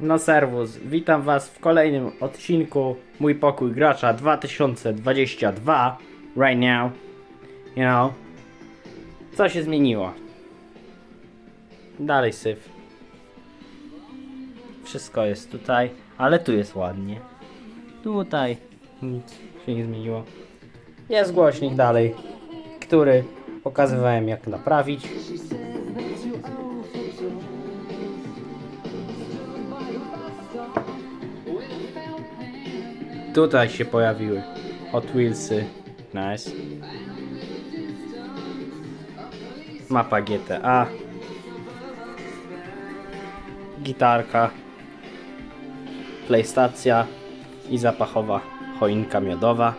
No serwus, witam was w kolejnym odcinku Mój Pokój Gracza 2022 Right now. You know Co się zmieniło? Dalej syf. Wszystko jest tutaj, ale tu jest ładnie. Tutaj nic się nie zmieniło. Jest głośnik dalej Który pokazywałem jak naprawić Tutaj się pojawiły Hot Wheelsy. Nice. Mapa GTA. Gitarka. Playstacja i zapachowa choinka miodowa.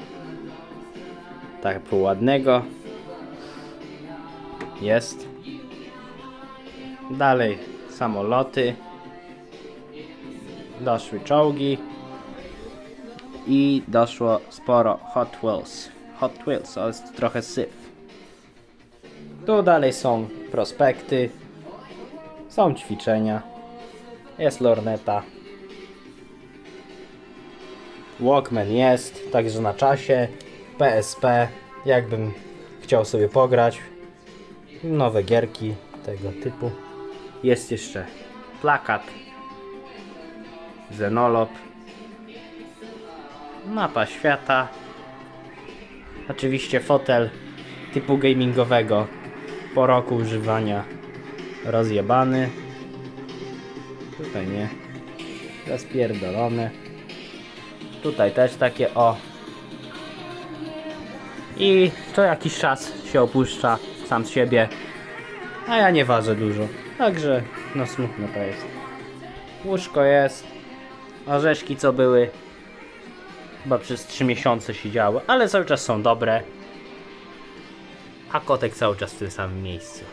Tak po ładnego. Jest. Dalej samoloty. Doszły czołgi i doszło sporo Hot Wheels. Hot Wheels, to jest trochę syf. Tu dalej są prospekty, są ćwiczenia, jest lorneta. Walkman jest, także na czasie. PSP, jakbym chciał sobie pograć. Nowe gierki tego typu. Jest jeszcze plakat. Zenolop mapa świata. Oczywiście fotel typu gamingowego po roku używania rozjebany. Tutaj nie. Rozpierdolone. Tutaj też takie o. I co jakiś czas się opuszcza sam z siebie. A ja nie ważę dużo. Także no smutne to jest. Łóżko jest. Orzeszki co były chyba przez 3 miesiące siedziały, ale cały czas są dobre. A kotek cały czas w tym samym miejscu.